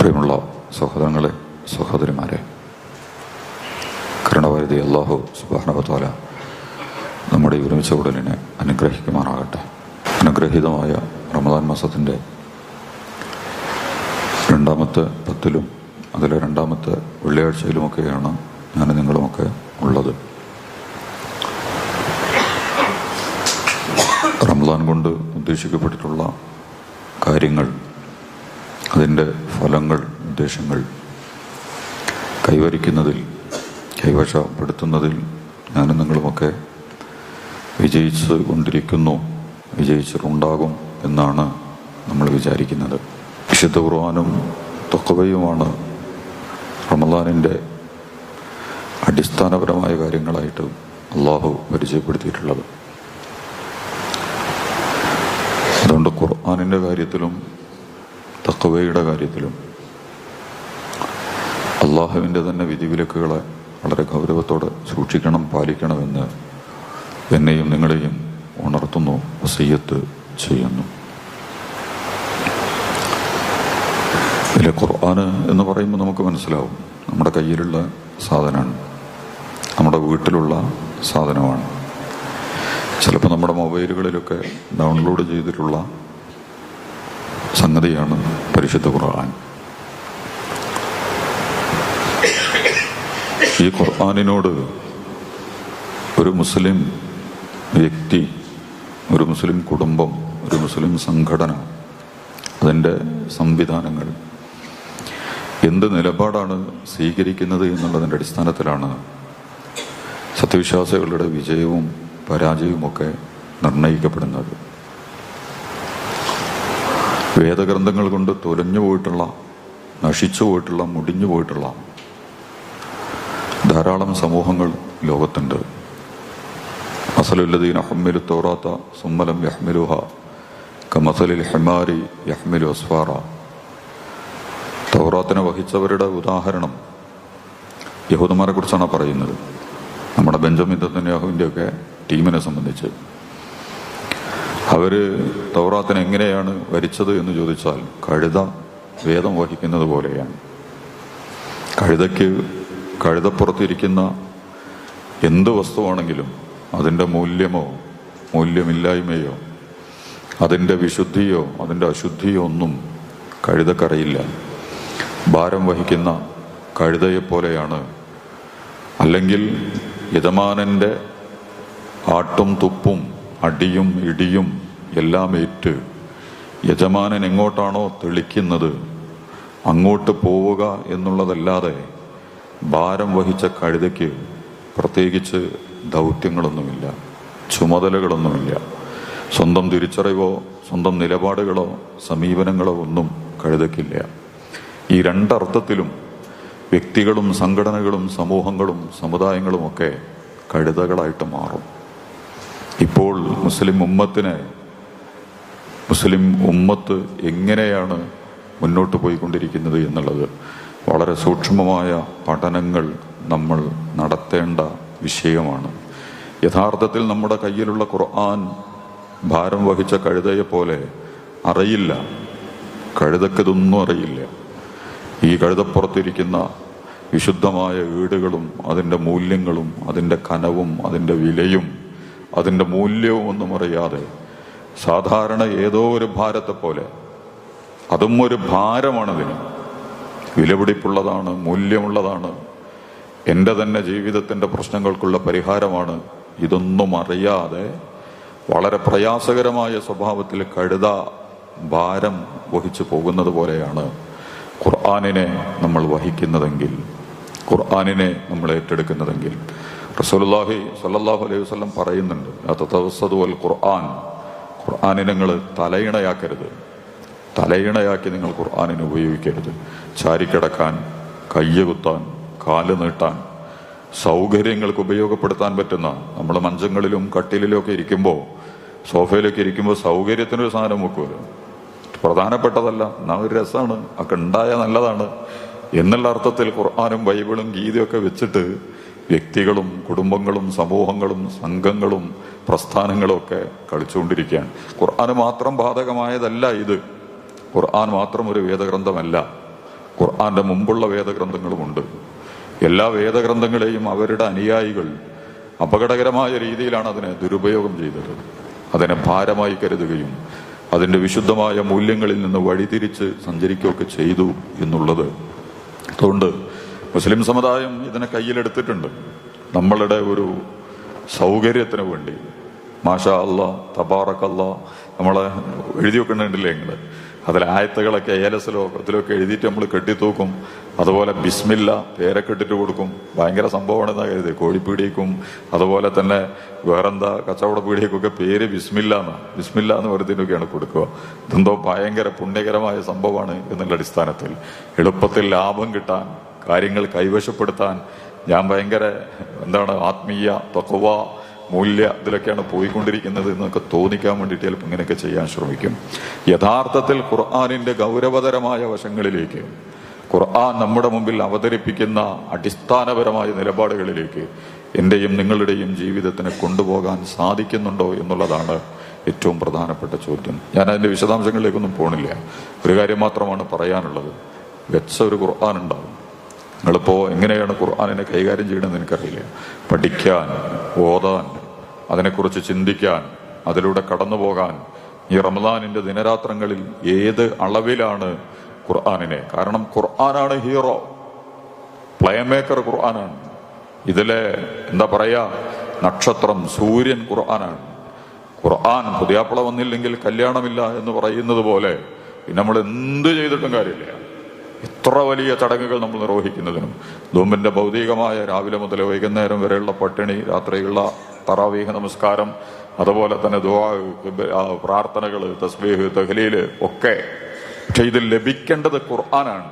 പ്രിയമുള്ള സഹോദരങ്ങളെ സഹോദരിമാരെ കരുണവരുതി അള്ളാഹു സുബാനവത്താല നമ്മുടെ ഈ ഒരുമിച്ച ഉടലിനെ അനുഗ്രഹിക്കുമാറാകട്ടെ. അനുഗ്രഹീതമായ റമദാൻ മാസത്തിന്റെ രണ്ടാമത്തെ പത്തിലും അതിലെ രണ്ടാമത്തെ വെള്ളിയാഴ്ചയിലുമൊക്കെയാണ് ഞാൻ നിങ്ങളുമൊക്കെ ഉള്ളത്. റംസാൻ കൊണ്ട് ഉദ്ദേശിക്കപ്പെട്ടിട്ടുള്ള കാര്യങ്ങൾ അതിന്റെ ഫലങ്ങൾ ഉദ്ദേശങ്ങൾ കൈവരിക്കുന്നതിൽ കൈവശപ്പെടുത്തുന്നതിൽ ഞാനും നിങ്ങളുമൊക്കെ വിജയിച്ച് കൊണ്ടിരിക്കുന്നു വിജയിച്ചിട്ടുണ്ടാകും എന്നാണ് നമ്മൾ വിചാരിക്കുന്നത്. വിശുദ്ധ ഖുർആാനും തൊക്കവയുമാണ് റമദാനിന്റെ അടിസ്ഥാനപരമായ കാര്യങ്ങളായിട്ട് അള്ളാഹു പരിചയപ്പെടുത്തിയിട്ടുള്ളത്. അതുകൊണ്ട് ഖുർആാനിന്റെ കാര്യത്തിലും തക്കവയുടെ കാര്യത്തിലും അള്ളാഹുവിന്റെ തന്നെ വിധിവിലക്കുകളെ വളരെ ഗൗരവത്തോടെ സൂക്ഷിക്കണം പാലിക്കണമെന്ന് എന്നെയും നിങ്ങളെയും ഉണർത്തുന്നു വസയ്യത്ത് ചെയ്യുന്നു. ഇതിലെ ഖുർആന് എന്ന് പറയുമ്പോൾ നമുക്ക് മനസ്സിലാവും നമ്മുടെ കയ്യിലുള്ള സാധനമാണ് നമ്മുടെ വീട്ടിലുള്ള സാധനമാണ്. ചിലപ്പോൾ നമ്മുടെ മൊബൈലുകളിലൊക്കെ ഡൗൺലോഡ് ചെയ്തിട്ടുള്ള സംഗതിയാണ് പരിശുദ്ധ ഖുർആൻ. ഈ ഖുർആാനിനോട് ഒരു മുസ്ലിം വ്യക്തി ഒരു മുസ്ലിം കുടുംബം ഒരു മുസ്ലിം സംഘടന അതിന്റെ സംവിധാനങ്ങൾ എന്ത് നിലപാടാണ് സ്വീകരിക്കുന്നത് എന്നുള്ളതിന്റെ അടിസ്ഥാനത്തിലാണ് സത്യവിശ്വാസികളുടെ വിജയവും പരാജയവും ഒക്കെ നിർണയിക്കപ്പെടുന്നത് വേദഗ്രന്ഥങ്ങൾ കൊണ്ട് തുലഞ്ഞു പോയിട്ടുള്ള നശിച്ചു പോയിട്ടുള്ള മുടിഞ്ഞു പോയിട്ടുള്ള ധാരാളം സമൂഹങ്ങൾ ലോകത്തുണ്ട്. അസലുല്ലദീൻ അഹമ്മലു തോറാത്ത സുമ്മലം യഹ്മിലുഹ കമസലിൽ ഹെമാരി യഹ്മിലു അസ്ഫാറ. തൗറാത്തിനെ വഹിച്ചവരുടെ ഉദാഹരണം യഹൂദന്മാരെ കുറിച്ചാണ് പറയുന്നത്. നമ്മുടെ ബെഞ്ചമിൻ തന്നെയാഹുവിന്റെയൊക്കെ ടീമിനെ സംബന്ധിച്ച്. അവർ തൗറാത്തിന് എങ്ങനെയാണ് വരിച്ചത് എന്ന് ചോദിച്ചാൽ കഴുത വേദം വഹിക്കുന്നത് പോലെയാണ്. കഴുതയ്ക്ക് കഴുതപ്പുറത്തിരിക്കുന്ന എന്ത് വസ്തുവാണെങ്കിലും അതിന്റെ മൂല്യമോ മൂല്യമില്ലായ്മയോ അതിന്റെ വിശുദ്ധിയോ അതിന്റെ അശുദ്ധിയോ ഒന്നും കഴുതക്കറിയില്ല. ഭാരം വഹിക്കുന്ന കഴുതയെപ്പോലെയാണ്. അല്ലെങ്കിൽ യജമാനന്റെ ആട്ടും തുപ്പും അടിയും ഇടിയും എല്ലാം ഏറ്റ് യജമാനൻ എങ്ങോട്ടാണോ തെളിക്കുന്നത് അങ്ങോട്ട് പോവുക എന്നുള്ളതല്ലാതെ ഭാരം വഹിച്ച കഴുതയ്ക്ക് പ്രത്യേകിച്ച് ദൗത്യങ്ങളൊന്നുമില്ല ചുമതലകളൊന്നുമില്ല. സ്വന്തം തിരിച്ചറിവോ സ്വന്തം നിലപാടുകളോ സമീപനങ്ങളോ ഒന്നും കഴുതയ്ക്കില്ല. ഈ രണ്ടർത്ഥത്തിലും വ്യക്തികളും സംഘടനകളും സമൂഹങ്ങളും സമുദായങ്ങളുമൊക്കെ കഴുതകളായിട്ട് മാറും. ഇപ്പോൾ മുസ്ലിം ഉമ്മത്തിനെ മുസ്ലിം ഉമ്മത്ത് എങ്ങനെയാണ് മുന്നോട്ട് പോയിക്കൊണ്ടിരിക്കുന്നത് എന്നുള്ളത് വളരെ സൂക്ഷ്മമായ പഠനങ്ങൾ നമ്മൾ നടത്തേണ്ട വിഷയമാണ്. യഥാർത്ഥത്തിൽ നമ്മുടെ കയ്യിലുള്ള ഖുർആൻ ഭാരം വഹിച്ച കഴുതയെ പോലെ അറിയില്ല. കഴുതക്കതൊന്നും അറിയില്ല. ഈ കഴുതപ്പുറത്തിരിക്കുന്ന വിശുദ്ധമായ വീടുകളും അതിന്റെ മൂല്യങ്ങളും അതിന്റെ കനവും അതിന്റെ വിലയും അതിന്റെ മൂല്യവും ഒന്നും അറിയാതെ സാധാരണ ഏതോ ഒരു ഭാരത്തെ പോലെ അതും ഒരു ഭാരമാണതിന് വിലപിടിപ്പുള്ളതാണ് മൂല്യമുള്ളതാണ്. എന്റെ തന്നെ ജീവിതത്തിന്റെ പ്രശ്നങ്ങൾക്കുള്ള പരിഹാരമാണ് ഇതൊന്നും അറിയാതെ വളരെ പ്രയാസകരമായ സ്വഭാവത്തിൽ കഴുത ഭാരം വഹിച്ചു പോകുന്നത് പോലെയാണ് ഖുർആാനിനെ നമ്മൾ വഹിക്കുന്നതെങ്കിൽ ഖുർആാനിനെ നമ്മൾ ഏറ്റെടുക്കുന്നതെങ്കിൽ. റസൂലുള്ളാഹി സല്ലല്ലാഹു അലൈഹി വസല്ലം പറയുന്നുണ്ട് തതവസ്സദു അൽ ഖുർആൻ. ഖുർആനെ നിങ്ങൾ തലയിണയാക്കരുത്. തലയിണയാക്കി നിങ്ങൾ ഖുർആാനിനെ ഉപയോഗിക്കരുത്. ചാരിക്കിടക്കാൻ കയ്യ് കുത്താൻ കാൽ നീട്ടാൻ സൗകര്യങ്ങൾക്ക് ഉപയോഗപ്പെടുത്താൻ പറ്റുന്ന നമ്മൾ മഞ്ചങ്ങളിലും കട്ടിലിലും ഒക്കെ ഇരിക്കുമ്പോൾ സോഫയിലൊക്കെ ഇരിക്കുമ്പോൾ സൗകര്യത്തിനൊരു സാധനം വെക്കുമല്ലോ പ്രധാനപ്പെട്ടതല്ല എന്നാ ഒരു രസമാണ് ഒക്കെ നല്ലതാണ്. എന്നുള്ള അർത്ഥത്തിൽ ഖുർആാനും ബൈബിളും ഗീതയും ഒക്കെ വെച്ചിട്ട് വ്യക്തികളും കുടുംബങ്ങളും സമൂഹങ്ങളും സംഘങ്ങളും പ്രസ്ഥാനങ്ങളും ഒക്കെ കളിച്ചുകൊണ്ടിരിക്കുകയാണ്. ഖുർആാന് മാത്രം ബാധകമായതല്ല ഇത്. ഖുർആൻ മാത്രം ഒരു വേദഗ്രന്ഥമല്ല. ഖുർആന്റെ മുമ്പുള്ള വേദഗ്രന്ഥങ്ങളുമുണ്ട്. എല്ലാ വേദഗ്രന്ഥങ്ങളെയും അവരുടെ അനുയായികൾ അപകടകരമായ രീതിയിലാണ് അതിനെ ദുരുപയോഗം ചെയ്തത്. അതിനെ ഭാരമായി കരുതുകയും അതിന്റെ വിശുദ്ധമായ മൂല്യങ്ങളിൽ നിന്ന് വഴിതിരിച്ച് സഞ്ചരിക്കുകയൊക്കെ ചെയ്തു എന്നുള്ളത്. അതുകൊണ്ട് മുസ്ലിം സമുദായം ഇതിനെ കയ്യിലെടുത്തിട്ടുണ്ട്. നമ്മളുടെ ഒരു സൗകര്യത്തിന് വേണ്ടി. മാഷാ അല്ല തബാറക്കല്ല നമ്മളെ എഴുതി വെക്കുന്നുണ്ടല്ലേ നിങ്ങൾ അതിൽ ആയത്തുകളൊക്കെ ഏലസിലോ അതിലൊക്കെ എഴുതിയിട്ട് നമ്മൾ കെട്ടിത്തൂക്കും. അതുപോലെ ബിസ്മില്ല പേരൊക്കെ ഇട്ടിട്ട് കൊടുക്കും. ഭയങ്കര സംഭവമാണെന്നാ കരുതി കോഴിപ്പീടിയേക്കും അതുപോലെ തന്നെ വേറെന്താ കച്ചവട പീടിയേക്കൊക്കെ പേര് ബിസ്മില്ല എന്ന. ബിസ്മില്ല എന്ന് പറയുന്നതിനൊക്കെയാണ് കൊടുക്കുക. ഇതെന്തോ ഭയങ്കര പുണ്യകരമായ സംഭവമാണ് എന്നുള്ള അടിസ്ഥാനത്തിൽ. എളുപ്പത്തിൽ ലാഭം കിട്ടാൻ കാര്യങ്ങൾ കൈവശപ്പെടുത്താൻ ഞാൻ ഭയങ്കര എന്താണ് ആത്മീയ തക്കവ മൂല്യ ഇതിലൊക്കെയാണ് പോയിക്കൊണ്ടിരിക്കുന്നത് എന്നൊക്കെ തോന്നിക്കാൻ വേണ്ടിയിട്ട് ചിലപ്പോൾ ഇങ്ങനെയൊക്കെ ചെയ്യാൻ ശ്രമിക്കും. യഥാർത്ഥത്തിൽ ഖുർആാനിന്റെ ഗൗരവതരമായ വശങ്ങളിലേക്ക് ഖുർആൻ നമ്മുടെ മുമ്പിൽ അവതരിപ്പിക്കുന്ന അടിസ്ഥാനപരമായ നിലപാടുകളിലേക്ക് എന്റെയും നിങ്ങളുടെയും ജീവിതത്തിനെ കൊണ്ടുപോകാൻ സാധിക്കുന്നുണ്ടോ എന്നുള്ളതാണ് ഏറ്റവും പ്രധാനപ്പെട്ട ചോദ്യം. ഞാൻ അതിന്റെ വിശദാംശങ്ങളിലേക്കൊന്നും പോണില്ല. ഒരു കാര്യം മാത്രമാണ് പറയാനുള്ളത്. വെച്ച ഒരു ഖുർആൻ ഉണ്ടാവും. നിങ്ങളിപ്പോ എങ്ങനെയാണ് ഖുർആാനിനെ കൈകാര്യം ചെയ്യണമെന്ന് എനിക്കറിയില്ല. പഠിക്കാൻ ഓതാൻ അതിനെക്കുറിച്ച് ചിന്തിക്കാൻ അതിലൂടെ കടന്നു പോകാൻ ഈ റമദാനിന്റെ ദിനരാത്രങ്ങളിൽ ഏത് അളവിലാണ് ഖുർആാനിനെ? കാരണം ഖുർആനാണ് ഹീറോ. പ്ലേ മേക്കർ ഖുർആനാണ്. ഇതിലെ എന്താ പറയുക നക്ഷത്രം സൂര്യൻ ഖുർആനാണ്. ഖുർആൻ പുതിയാപ്പള വന്നില്ലെങ്കിൽ കല്യാണമില്ല എന്ന് പറയുന്നത് പോലെ നമ്മൾ എന്ത് ചെയ്തിട്ടും കാര്യമില്ല. ഇത്ര വലിയ ചടങ്ങുകൾ നമ്മൾ നിർവഹിക്കുന്നതിനും നോമ്പിന്റെ ഭൗതികമായ രാവിലെ മുതൽ വൈകുന്നേരം വരെയുള്ള പട്ടിണി രാത്രിയുള്ള തറാവീഹ നമസ്കാരം അതുപോലെ തന്നെ ദുവാ പ്രാർത്ഥനകൾ തസ്ബീഹ് തഹ്ലീൽ ഒക്കെ. പക്ഷെ ഇത് ലഭിക്കേണ്ടത് ഖുർആനാണ്.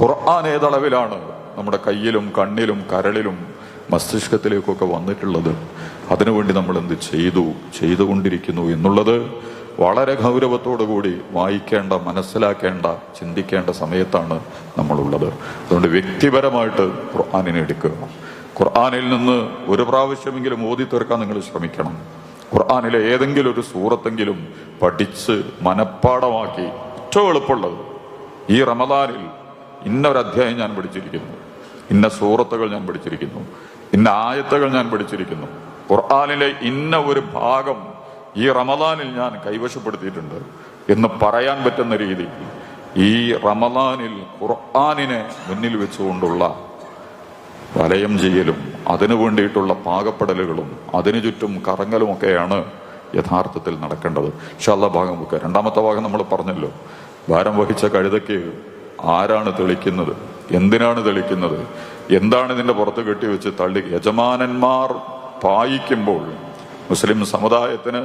ഖുർആൻ ഏതളവിലാണ് നമ്മുടെ കയ്യിലും കണ്ണിലും കരളിലും മസ്തിഷ്കത്തിലേക്കൊക്കെ വന്നിട്ടുള്ളത്? അതിനുവേണ്ടി നമ്മൾ എന്ത് ചെയ്തു? ചെയ്തുകൊണ്ടിരിക്കുന്നു എന്നുള്ളത് വളരെ കൂടി വായിക്കേണ്ട മനസ്സിലാക്കേണ്ട ചിന്തിക്കേണ്ട സമയത്താണ് നമ്മളുള്ളത്. അതുകൊണ്ട് വ്യക്തിപരമായിട്ട് ഖുർആാനിനെ എടുക്കുക. ഖുർആാനിൽ നിന്ന് ഒരു പ്രാവശ്യമെങ്കിലും ഓതി തീർക്കാൻ നിങ്ങൾ ശ്രമിക്കണം. ഖുർആാനിലെ ഏതെങ്കിലും ഒരു സൂറത്തെങ്കിലും പഠിച്ച് മനഃപ്പാടമാക്കി ഏറ്റവും എളുപ്പമുള്ളത്. ഈ റമദാനിൽ ഇന്ന ഒരു അധ്യായം ഞാൻ പഠിച്ചിരിക്കുന്നു. ഇന്ന സൂറത്തുകൾ ഞാൻ പഠിച്ചിരിക്കുന്നു. ഇന്ന ആയത്തുകൾ ഞാൻ പഠിച്ചിരിക്കുന്നു. ഖുർആാനിലെ ഇന്ന ഒരു ഭാഗം ഈ റമദാനിൽ ഞാൻ കൈവശപ്പെടുത്തിയിട്ടുണ്ട് എന്ന് പറയാൻ പറ്റുന്ന രീതി ഈ റമദാനിൽ ഖുർആാനിനെ മുന്നിൽ വെച്ചുകൊണ്ടുള്ള വലയം ചെയ്യലും അതിനു വേണ്ടിയിട്ടുള്ള പാകപ്പെടലുകളും അതിനു ചുറ്റും കറങ്ങലുമൊക്കെയാണ് യഥാർത്ഥത്തിൽ നടക്കേണ്ടത്. ഷല്ല ഭാഗം വെക്കുക. രണ്ടാമത്തെ ഭാഗം നമ്മൾ പറഞ്ഞല്ലോ. ഭാരം വഹിച്ച കഴുതയ്ക്ക് ആരാണ് തെളിക്കുന്നത്? എന്തിനാണ് തെളിക്കുന്നത്? എന്താണ് ഇതിന്റെ പുറത്ത് കെട്ടിവെച്ച് തള്ളി? യജമാനന്മാർ പായിക്കുമ്പോൾ മുസ്ലിം സമുദായത്തിന്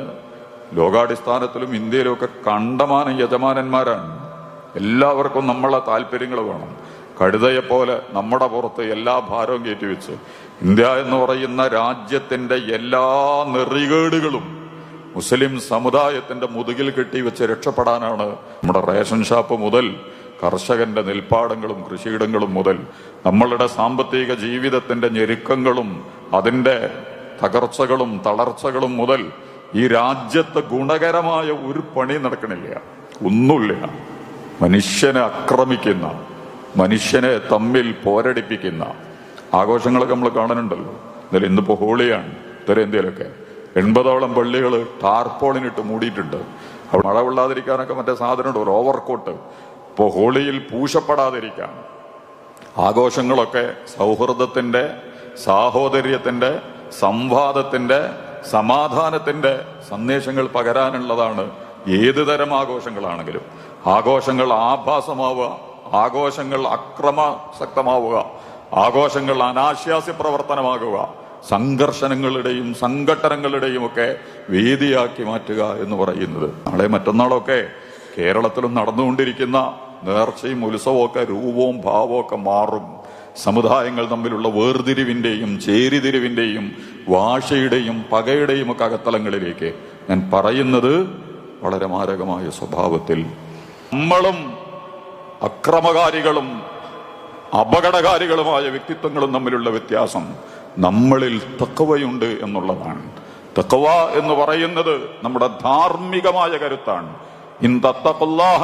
ലോകാടിസ്ഥാനത്തിലും ഇന്ത്യയിലുമൊക്കെ കണ്ടമാനം യജമാനന്മാരാണ്. എല്ലാവർക്കും നമ്മളെ താല്പര്യങ്ങൾ വേണം. കഴുതയെപ്പോലെ നമ്മുടെ പുറത്ത് എല്ലാ ഭാരവും കയറ്റിവെച്ച് ഇന്ത്യ എന്ന് പറയുന്ന രാജ്യത്തിന്റെ എല്ലാ നെറികേടുകളും മുസ്ലിം സമുദായത്തിന്റെ മുതുകിൽ കെട്ടി വെച്ച് രക്ഷപ്പെടാനാണ് നമ്മുടെ റേഷൻ ഷാപ്പ് മുതൽ കർഷകന്റെ നെൽപ്പാടങ്ങളും കൃഷിയിടങ്ങളും മുതൽ നമ്മളുടെ സാമ്പത്തിക ജീവിതത്തിന്റെ ഞെരുക്കങ്ങളും അതിന്റെ തകർച്ചകളും തളർച്ചകളും മുതൽ ഈ രാജ്യത്ത് ഗുണകരമായ ഒരു പണി നടക്കണില്ല. ഒന്നുമില്ല. മനുഷ്യനെ ആക്രമിക്കുന്ന മനുഷ്യനെ തമ്മിൽ പോരടിപ്പിക്കുന്ന ആഘോഷങ്ങളൊക്കെ നമ്മൾ കാണുന്നുണ്ടല്ലോ. എന്നാലും ഇന്നിപ്പോ ഹോളിയാണ്. ഉത്തരേന്ത്യയിലൊക്കെ എൺപതോളം പള്ളികൾ ടാർപോളിനിട്ട് മൂടിയിട്ടുണ്ട്. അവിടെ മഴ കൊള്ളാതിരിക്കാനൊക്കെ മറ്റേ സാധനമുണ്ട് ഒരു ഓവർകോട്ട്. ഇപ്പോൾ ഹോളിയിൽ പൂശപ്പെടാതിരിക്കാൻ ആഘോഷങ്ങളൊക്കെ സൗഹൃദത്തിന്റെ സാഹോദര്യത്തിന്റെ സംവാദത്തിന്റെ സമാധാനത്തിന്റെ സന്ദേശങ്ങൾ പകരാനുള്ളതാണ് ഏത് തരം ആഘോഷങ്ങളാണെങ്കിലും. ആഘോഷങ്ങൾ ആഭാസമാവുക ആഘോഷങ്ങൾ അക്രമാസക്തമാവുക ആഘോഷങ്ങൾ അനാശാസ്യ പ്രവർത്തനമാകുക സംഘർഷണങ്ങളുടെയും സംഘട്ടനങ്ങളുടെയും ഒക്കെ വേദിയാക്കി മാറ്റുക എന്ന് പറയുന്നത്. നാളെ മറ്റന്നാളൊക്കെ കേരളത്തിലും നടന്നുകൊണ്ടിരിക്കുന്ന നേർച്ചയും ഉത്സവമൊക്കെ രൂപവും ഭാവവും ഒക്കെ മാറും. സമുദായങ്ങൾ തമ്മിലുള്ള വേർതിരിവിന്റെയും ചേരിതിരിവിന്റെയും വാശയുടെയും പകയുടെയും ഒക്കെ അകത്തലങ്ങളിലേക്ക് ഞാൻ പറയുന്നത് വളരെ മാരകമായ സ്വഭാവത്തിൽ. നമ്മളും അക്രമകാരികളും അപകടകാരികളുമായ വ്യക്തിത്വങ്ങളും തമ്മിലുള്ള വ്യത്യാസം നമ്മളിൽ തക്കവയുണ്ട് എന്നുള്ളതാണ്. തക്കവ എന്ന് പറയുന്നത് നമ്മുടെ ധാർമ്മികമായ കരുത്താണ്.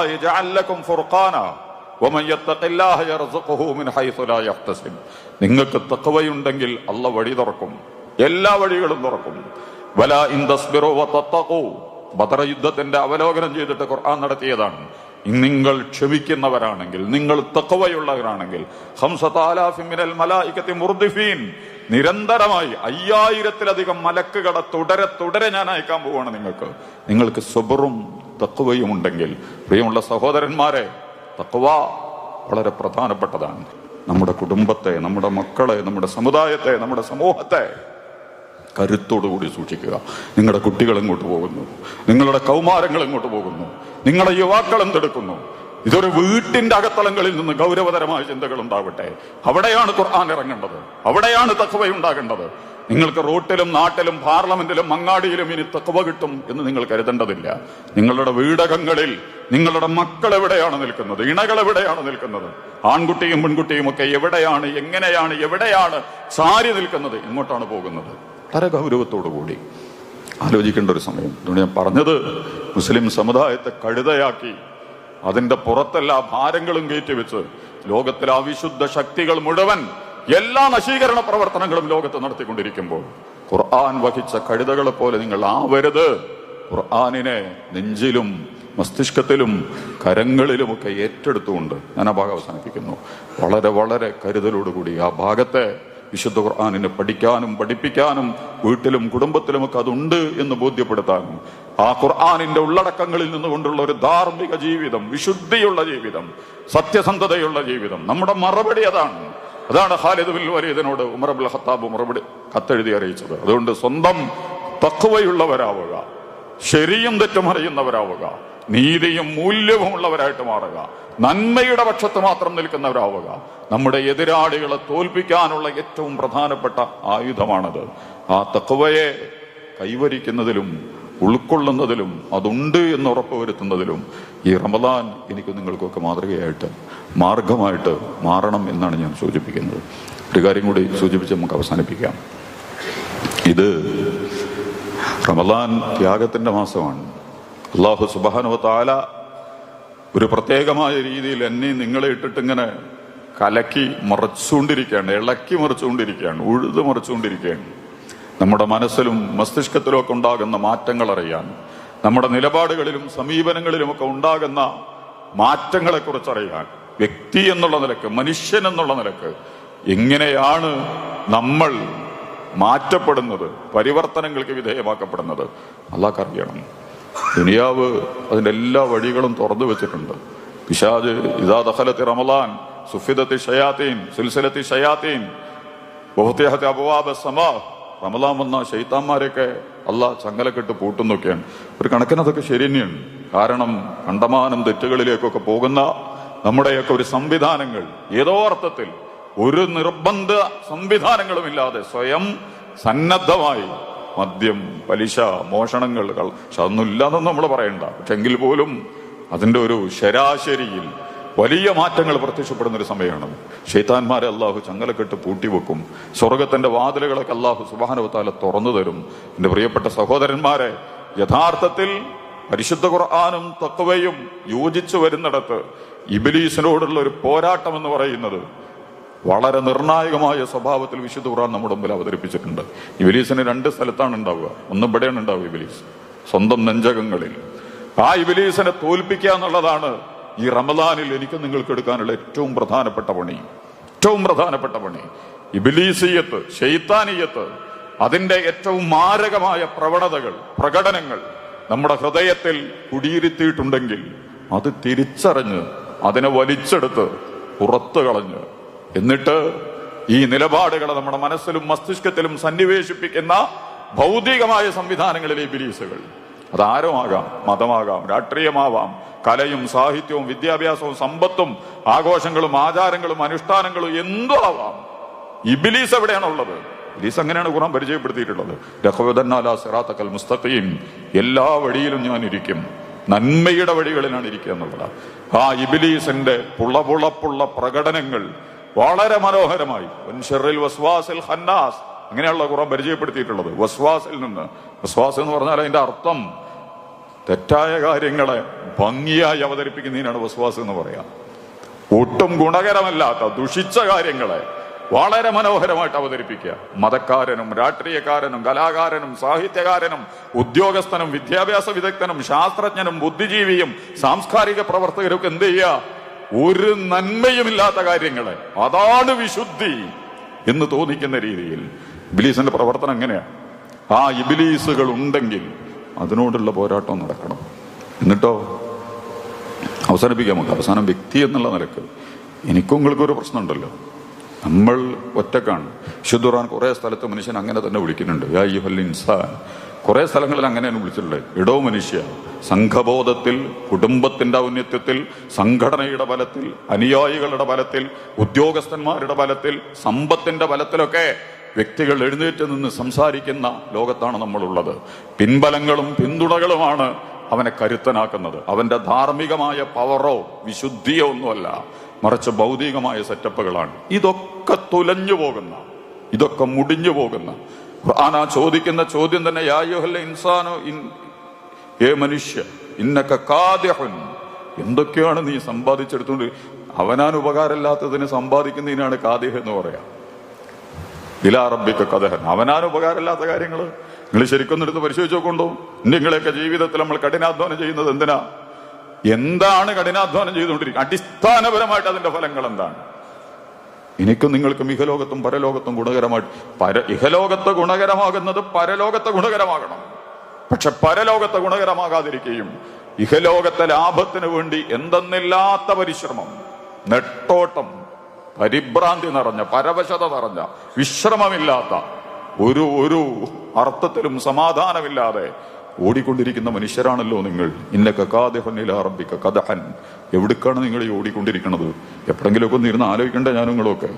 യജഅൽ ഫുർഖാന നിങ്ങൾക്ക് തക്കവയുണ്ടെങ്കിൽ അല്ല വഴി തുറക്കും. എല്ലാ വഴികളും തുറക്കും. വല ഇൻ തസ്ബിറു വതത്തഖു. ബദർ യുദ്ധത്തിന്റെ അവലോകനം ചെയ്തിട്ട് ഖുർആൻ നടത്തിയതാണ്. നിങ്ങൾ ക്ഷമിക്കുന്നവരാണെങ്കിൽ നിങ്ങൾ തക്കവയുള്ളവരാണെങ്കിൽ നിരന്തരമായി അയ്യായിരത്തിലധികം മലക്കുകളെ തുടരെ തുടരെ ഞാൻ അയക്കാൻ പോവാണ് നിങ്ങൾക്ക്. നിങ്ങൾക്ക് സുബറും തക്കവയും ഉണ്ടെങ്കിൽ പ്രിയമുള്ള സഹോദരന്മാരെ തക്കവ വളരെ പ്രധാനപ്പെട്ടതാണ്. നമ്മുടെ കുടുംബത്തെ നമ്മുടെ മക്കളെ നമ്മുടെ സമുദായത്തെ നമ്മുടെ സമൂഹത്തെ കരുത്തോടുകൂടി സൂക്ഷിക്കുക. നിങ്ങളുടെ കുട്ടികൾ ഇങ്ങോട്ട് പോകുന്നു. നിങ്ങളുടെ കൗമാരങ്ങൾ ഇങ്ങോട്ട് പോകുന്നു. നിങ്ങളുടെ യുവാക്കൾ എന്തെടുക്കുന്നു? ഇതൊരു വീട്ടിന്റെ അകത്തളങ്ങളിൽ നിന്ന് ഗൗരവതരമായ ചിന്തകൾ ഉണ്ടാവട്ടെ. അവിടെയാണ് ഖുർആൻ ഇറങ്ങേണ്ടത്. അവിടെയാണ് തക്കവ ഉണ്ടാകേണ്ടത് നിങ്ങൾക്ക് റോട്ടിലും നാട്ടിലും പാർലമെന്റിലും മങ്ങാടിയിലും ഇനി തക്കവ കിട്ടും എന്ന് നിങ്ങൾ കരുതേണ്ടതില്ല. നിങ്ങളുടെ വീടകങ്ങളിൽ നിങ്ങളുടെ മക്കൾ എവിടെയാണ് നിൽക്കുന്നത്? ഇണകൾ എവിടെയാണ് നിൽക്കുന്നത്? ആൺകുട്ടിയും പെൺകുട്ടിയും ഒക്കെ എവിടെയാണ് എങ്ങനെയാണ് എവിടെയാണ് സാരി നിൽക്കുന്നത്? എങ്ങോട്ടാണ് പോകുന്നത്. വളരെ ഗൗരവത്തോടു കൂടി ആലോചിക്കേണ്ട ഒരു സമയം. അതുകൊണ്ട് ഞാൻ പറഞ്ഞത് മുസ്ലിം സമുദായത്തെ കഴുതയാക്കി അതിന്റെ പുറത്തെല്ലാ ഭാരങ്ങളും കയറ്റിവെച്ച് ലോകത്തിലെ അവിശുദ്ധ ശക്തികൾ മുഴുവൻ എല്ലാ നശീകരണ പ്രവർത്തനങ്ങളും ലോകത്ത് നടത്തിക്കൊണ്ടിരിക്കുമ്പോൾ ഖുർആൻ വഹിച്ച കഴുതകളെ പോലെ നിങ്ങൾ ആവരുത്. ഖുർആാനിനെ നെഞ്ചിലും മസ്തിഷ്കത്തിലും കരങ്ങളിലുമൊക്കെ ഏറ്റെടുത്തുകൊണ്ട് ഞാൻ ആ ഭാഗം അവസാനിപ്പിക്കുന്നു. വളരെ വളരെ കരുതലോടുകൂടി ആ ഭാഗത്തെ വിശുദ്ധ ഖുർആാനിനെ പഠിക്കാനും പഠിപ്പിക്കാനും വീട്ടിലും കുടുംബത്തിലുമൊക്കെ അതുണ്ട് എന്ന് ബോധ്യപ്പെടുത്താനും ആ ഖുർആാനിന്റെ ഉള്ളടക്കങ്ങളിൽ നിന്നുകൊണ്ടുള്ള ഒരു ധാർമ്മിക ജീവിതം വിശുദ്ധിയുള്ള ജീവിതം സത്യസന്ധതയുള്ള ജീവിതം നമ്മുടെ മറുപടി അതാണ്. അതാണ് ഖാലിദ് ബിൻ വരീദിനോട് ഉമർ അബ്ദുൽ ഖത്താബ് മറുപടി കത്തെഴുതി അറിയിച്ചത്. അതുകൊണ്ട് സ്വന്തം തക്കവയുള്ളവരാവുക ശരിയും തെറ്റും അറിയുന്നവരാവുക നീതിയും മൂല്യവും ഉള്ളവരായിട്ട് മാറുക നന്മയുടെ പക്ഷത്ത് മാത്രം നിൽക്കുന്നവരാവുക നമ്മുടെ എതിരാളികളെ തോൽപ്പിക്കാനുള്ള ഏറ്റവും പ്രധാനപ്പെട്ട ആയുധമാണത്. ആ തക്കവയെ കൈവരിക്കുന്നതിലും ഉൾക്കൊള്ളുന്നതിലും അതുണ്ട് എന്ന് ഉറപ്പുവരുത്തുന്നതിലും ഈ റമദാൻ എനിക്ക് നിങ്ങൾക്കൊക്കെ മാതൃകയായിട്ട് മാർഗമായിട്ട് മാറണം എന്നാണ് ഞാൻ സൂചിപ്പിക്കുന്നത്. ഒരു കാര്യം കൂടി സൂചിപ്പിച്ച് നമുക്ക് അവസാനിപ്പിക്കാം. ഇത് റമദാൻ ത്യാഗത്തിന്റെ മാസമാണ്. അള്ളാഹു സുബാനു താല ഒരു പ്രത്യേകമായ രീതിയിൽ എന്നെ നിങ്ങളെ ഇട്ടിട്ട് ഇങ്ങനെ കലക്കി മറച്ചുകൊണ്ടിരിക്കുകയാണ് ഇളക്കി മറിച്ചുകൊണ്ടിരിക്കുകയാണ് ഉഴുത് മറിച്ചുകൊണ്ടിരിക്കുകയാണ്. നമ്മുടെ മനസ്സിലും മസ്തിഷ്കത്തിലും ഒക്കെ ഉണ്ടാകുന്ന മാറ്റങ്ങൾ അറിയാൻ നമ്മുടെ നിലപാടുകളിലും സമീപനങ്ങളിലും ഒക്കെ ഉണ്ടാകുന്ന മാറ്റങ്ങളെ കുറിച്ചറിയാൻ വ്യക്തി എന്നുള്ള നിലയ്ക്ക് മനുഷ്യൻ എന്നുള്ള നിലയ്ക്ക് എങ്ങനെയാണ് നമ്മൾ മാറ്റപ്പെടുന്നത് പരിവർത്തനങ്ങൾക്ക് വിധേയമാക്കപ്പെടുന്നത്? അള്ളാഹ് അറിയണം ദുനിയാവ് അതിന്റെ എല്ലാ വഴികളും തുറന്നു വെച്ചിട്ടുണ്ട്. പിശാജ് ഇതാ ദഹലത്തി റമലാൻ സുഫിദത്തി ഷയാത്തീൻ സിൽസിലത്തി ഷയാത്തീൻ ബഹുത്തേഹത്തെ അപവാദ സമാ റമലാൻ വന്ന ഷെയ്ത്താന്മാരെയൊക്കെ അല്ല ചങ്ങലക്കെട്ട് പൂട്ടുന്നൊക്കെയാണ്. ഒരു കണക്കിന് അതൊക്കെ ശരി തന്നെയാണ്. കാരണം കണ്ടമാനം തെറ്റുകളിലേക്കൊക്കെ പോകുന്ന നമ്മുടെയൊക്കെ ഒരു സംവിധാനങ്ങൾ ഏതോ അർത്ഥത്തിൽ ഒരു നിർബന്ധ സംവിധാനങ്ങളും ഇല്ലാതെ സ്വയം സന്നദ്ധമായി മദ്യം പലിശ മോഷണങ്ങൾ പക്ഷെ അതൊന്നും ഇല്ലാന്നൊന്നും നമ്മൾ പറയണ്ട. പക്ഷെ എങ്കിൽ പോലും അതിന്റെ ഒരു ശരാശരിയിൽ വലിയ മാറ്റങ്ങൾ പ്രത്യക്ഷപ്പെടുന്ന ഒരു സമയമാണ്. ഷെയ്ത്താൻമാരെ അള്ളാഹു ചങ്ങലക്കെട്ട് പൂട്ടിവെക്കും. സ്വർഗത്തിന്റെ വാതിലുകളൊക്കെ അള്ളാഹു സുബാനുവത്താല തുറന്നു തരും. എന്റെ പ്രിയപ്പെട്ട സഹോദരന്മാരെ യഥാർത്ഥത്തിൽ പരിശുദ്ധ ഖുർആാനും തത്വയും യോജിച്ചു വരുന്നിടത്ത് ഇബിലീസിനോടുള്ള ഒരു പോരാട്ടം എന്ന് പറയുന്നത് വളരെ നിർണായകമായ സ്വഭാവത്തിൽ വിശുദ്ധ ഖുർആൻ നമ്മുടെ മുമ്പിൽ അവതരിപ്പിച്ചിട്ടുണ്ട്. ഇബിലീസിന് രണ്ട് സ്ഥലത്താണ് ഉണ്ടാവുക. ഒന്ന് ഇവിടെയാണ് ഉണ്ടാവുക ഇബിലീസ്. സ്വന്തം നെഞ്ചകങ്ങളിൽ. ആ ഇബിലീസിനെ തോൽപ്പിക്കുക എന്നുള്ളതാണ് ഈ റമദാനിൽ എനിക്ക് നിങ്ങൾക്ക് എടുക്കാനുള്ള ഏറ്റവും പ്രധാനപ്പെട്ട പണി ഏറ്റവും പ്രധാനപ്പെട്ട പണി ഇബിലീസിയത്ത് ശൈത്താനീയത്ത് അതിന്റെ ഏറ്റവും മാരകമായ പ്രവണതകൾ പ്രകടനങ്ങൾ നമ്മുടെ ഹൃദയത്തിൽ കുടിയിരുത്തിയിട്ടുണ്ടെങ്കിൽ അത് തിരിച്ചറിഞ്ഞ് അതിനെ വലിച്ചെടുത്ത് പുറത്തു കളഞ്ഞ്. എന്നിട്ട് ഈ നിലപാടുകളെ നമ്മുടെ മനസ്സിലും മസ്തിഷ്കത്തിലും സന്നിവേശിപ്പിക്കുന്ന ഭൗതികമായ സംവിധാനങ്ങളിലെ ബിലീസുകൾ അതാരോ ആകാം മതമാകാം? രാഷ്ട്രീയമാവാം? കലയും സാഹിത്യവും വിദ്യാഭ്യാസവും സമ്പത്തും ആഘോഷങ്ങളും ആചാരങ്ങളും അനുഷ്ഠാനങ്ങളും എന്തോ ആവാം. ഇബിലീസ് എവിടെയാണുള്ളത്? ഇബിലീസ് അങ്ങനെയാണ് ഖുറാൻ പരിചയപ്പെടുത്തിയിട്ടുള്ളത്? മുസ്തഖീം. എല്ലാ വഴിയിലും ഞാൻ ഇരിക്കും നന്മയുടെ വഴികളിലാണ് ഇരിക്കുക എന്നുള്ളത് ആ ഇബിലീസിന്റെ പുളപുളപ്പുള്ള പ്രകടനങ്ങൾ വളരെ മനോഹരമായി. വസ്വാസിൽ ഹന്നാസ് അങ്ങനെയുള്ള ഖുറാൻ പരിചയപ്പെടുത്തിയിട്ടുള്ളത്. വസ്വാസിൽ നിന്ന്. വസ്വാസ് എന്ന് പറഞ്ഞാൽ അതിന്റെ അർത്ഥം തെറ്റായ കാര്യങ്ങളെ ഭംഗിയായി അവതരിപ്പിക്കുന്നതിനാണ് വസ്വാസ് എന്ന് പറയാം. ഒട്ടും ഗുണകരമല്ലാത്ത ദുഷിച്ച കാര്യങ്ങളെ വളരെ മനോഹരമായിട്ട് അവതരിപ്പിക്കുക. മതക്കാരനും രാഷ്ട്രീയക്കാരനും കലാകാരനും സാഹിത്യകാരനും ഉദ്യോഗസ്ഥനും വിദ്യാഭ്യാസ വിദഗ്ധനും ശാസ്ത്രജ്ഞനും ബുദ്ധിജീവിയും സാംസ്കാരിക പ്രവർത്തകരും എന്ത് ചെയ്യുക? ഒരു നന്മയുമില്ലാത്ത കാര്യങ്ങളെ. അതാണ് വിശുദ്ധി എന്ന് തോന്നിക്കുന്ന രീതിയിൽ. ഇബിലീസിന്റെ പ്രവർത്തനം എങ്ങനെയാ? ആ ഇബിലീസുകൾ ഉണ്ടെങ്കിൽ അതിനോടുള്ള പോരാട്ടം നടക്കണം. എന്നിട്ടോ അവസാനിപ്പിക്കാം നമുക്ക് അവസാനം വ്യക്തി എന്നുള്ള നിലയ്ക്ക് എനിക്കും നിങ്ങൾക്ക് ഒരു പ്രശ്നമുണ്ടല്ലോ. നമ്മൾ ഒറ്റക്കാണ്. ശുദ്ധുറാൻ കുറെ സ്ഥലത്ത് മനുഷ്യൻ അങ്ങനെ തന്നെ വിളിക്കുന്നുണ്ട്. യാ യുഹൽ ഇൻസാൻ. കുറെ സ്ഥലങ്ങളിൽ അങ്ങനെയാണ് വിളിച്ചിട്ടുള്ളത്. ഇടോ മനുഷ്യ സംഘബോധത്തിൽ കുടുംബത്തിന്റെ ഔന്നത്യത്തിൽ സംഘടനയുടെ ബലത്തിൽ അനുയായികളുടെ ബലത്തിൽ ഉദ്യോഗസ്ഥന്മാരുടെ ബലത്തിൽ സമ്പത്തിന്റെ ബലത്തിലൊക്കെ വ്യക്തികൾ എഴുന്നേറ്റ് നിന്ന് സംസാരിക്കുന്ന ലോകത്താണ് നമ്മളുള്ളത്. പിൻബലങ്ങളും പിന്തുണകളുമാണ് അവനെ കരുത്തനാക്കുന്നത്. അവന്റെ ധാർമ്മികമായ പവറോ വിശുദ്ധിയോ ഒന്നുമല്ല. മറിച്ച് ഭൗതികമായ സെറ്റപ്പുകളാണ്. ഇതൊക്കെ തുലഞ്ഞു പോകുന്ന ഇതൊക്കെ മുടിഞ്ഞു പോകുന്ന. ഖുർആൻ ആ ചോദിക്കുന്ന ചോദ്യം തന്നെ യായുഹല്ല ഇൻസാനോ ഇൻ ഏ മനുഷ്യ ഇന്നൊക്കെ കാദ്യഹൻ എന്തൊക്കെയാണ് നീ സമ്പാദിച്ചെടുത്തുകൊണ്ട് അവനാൻ ഉപകാരമില്ലാത്തതിന് സമ്പാദിക്കുന്നതിനാണ് കാദ്യഹ് എന്ന് പറയാം. ഇലാറബിക്ക കഥഹൻ അവനാൻ ഉപകാരമില്ലാത്ത കാര്യങ്ങൾ നിങ്ങൾ ശരിക്കും എടുത്ത് പരിശോധിച്ച് നോക്കൊണ്ടോ നിങ്ങളെയൊക്കെ ജീവിതത്തിൽ നമ്മൾ കഠിനാധ്വാനം ചെയ്യുന്നത് എന്തിനാ? എന്താണ് കഠിനാധ്വാനം ചെയ്തുകൊണ്ടിരിക്കുന്നത്? അടിസ്ഥാനപരമായിട്ട് അതിന്റെ ഫലങ്ങൾ എന്താണ്? എനിക്കും നിങ്ങൾക്കും ഇഹലോകത്തും പരലോകത്തും ഗുണകരമായിട്ട് പര ഇഹലോകത്ത് ഗുണകരമാകുന്നത് പരലോകത്ത് ഗുണകരമാകണം. പക്ഷെ പരലോകത്ത് ഗുണകരമാകാതിരിക്കുകയും ഇഹലോകത്തെ ലാഭത്തിന് വേണ്ടി എന്തെന്നില്ലാത്ത പരിശ്രമം നെട്ടോട്ടം പരിഭ്രാന്തി നിറഞ്ഞ പരവശത നിറഞ്ഞ വിശ്രമമില്ലാത്ത ഒരു ഒരു അർത്ഥത്തിലും സമാധാനമില്ലാതെ ഓടിക്കൊണ്ടിരിക്കുന്ന മനുഷ്യരാണല്ലോ നിങ്ങൾ. ഇന്നൊക്കെ ആരംഭിക്ക കഥഹൻ എവിടേക്കാണ് നിങ്ങൾ ഈ ഓടിക്കൊണ്ടിരിക്കുന്നത് എപ്പോഴെങ്കിലുമൊക്കെ ഒന്ന് ഇരുന്ന് ആലോചിക്കണ്ടേ ഞാൻ നിങ്ങളൊക്കെ?